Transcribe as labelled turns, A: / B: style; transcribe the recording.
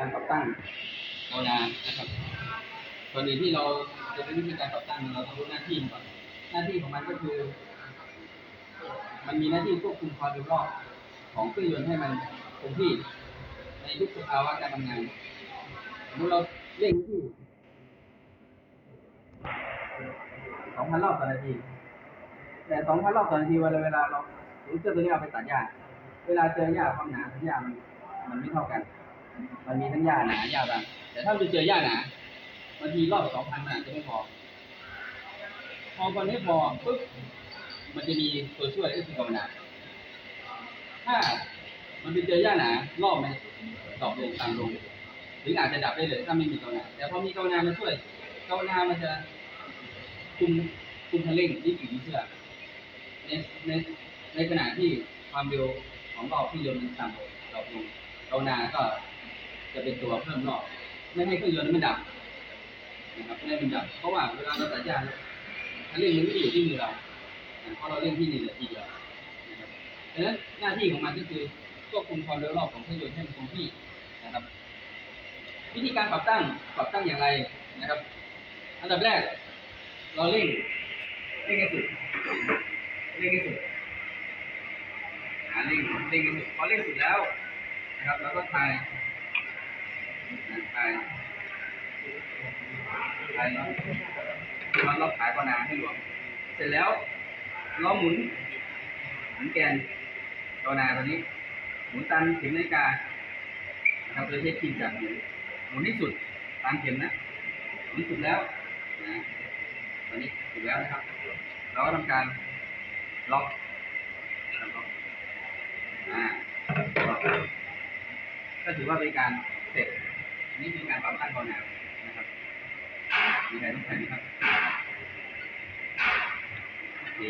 A: การปรับตั้งภาวนานะครับก่อนอื่นที่เราจะเป็นวิธีการปรับตั้งเราต้องรู้หน้าที่ก่อนหน้าที่ของมันก็คือ มันมีหน้าที่ควบคุมความเร็วรอบของเครื่องยนต์ให้มันคงที่ในทุกสภาวะการทำงานสมมติเราเร่งที่สองพันรอบต่อนาที แต่สองพันรอบต่อนาทีเวลาเวลาเราเชืองตัวนี้เอาไปตัดหญ้า เวลาเจอหญ้าความหนาของหญ้ามันมันไม่เท่ากัน มันมีทั้งหญ้าหนาหญ้าบางแต่ถ้าเราเจอหญ้าหนาบางทีรอบสองพันมันอาจจะไม่พอ พอคนไม่พอปุ๊บมันจะมีตัวช่วยก็คือภาวนาถ้ามันไปเจอหญ้าหนารอบมันดรอปลงตามลงหรืออาจจะดับได้เลยถ้าไม่มีกาวนาแต่พอมีกาวนามาช่วยกาวนามันจะคุมคุมคันเร่งที่ปีที่เชื่อกในในในขณะที่ความเร็วของรอบที่ยนต์มันต่ำลงดรอปลงกาวนาก็ จะเป็นตัวเพิ่มรอบ ไม่ให้เครื่องยนต์มันดับนะครับไม่ให้มันดับ เพราะว่าเวลาเราตัดหญ้าคันเร่งมันไม่ได้อยู่ที่มือเราเพราะเราเร่งที่หนึ่งนาทีเดียวนะครับดังนั้นหน้าที่ของมันก็คือควบคุมความเร็วรอบของเครื่องยนต์ให้มันคงที่นะครับ วิธีการปรับตั้งปรับตั้งอย่างไรนะครับ อันดับแรก เราเร่งเร่งให้สุดเร่งให้สุดหาเร่งเร่งให้สุดพอเร่งสุดแล้วนะครับเราก็คลาย นะคลายคลายน็อตน็อตล็อกขายกนาให้หลวมเสร็จแล้วเราหมุนหมุนแกนโดนาตัวนี้ หมุนตามเข็มนาฬิกานะครับโดยใช้ครีมจับหมุนหมุนให้สุดตามเข็มนะหมุนสุดแล้วนะตอนนี้สุดแล้วนะครับ เราก็ทำการล็อกล็อกอ่าล็อกก็ถือว่าเป็นการเสร็จ อันนี้คือการปรับตั้งโดนนะครับมีใครต้องใช้ไหมครับโอเค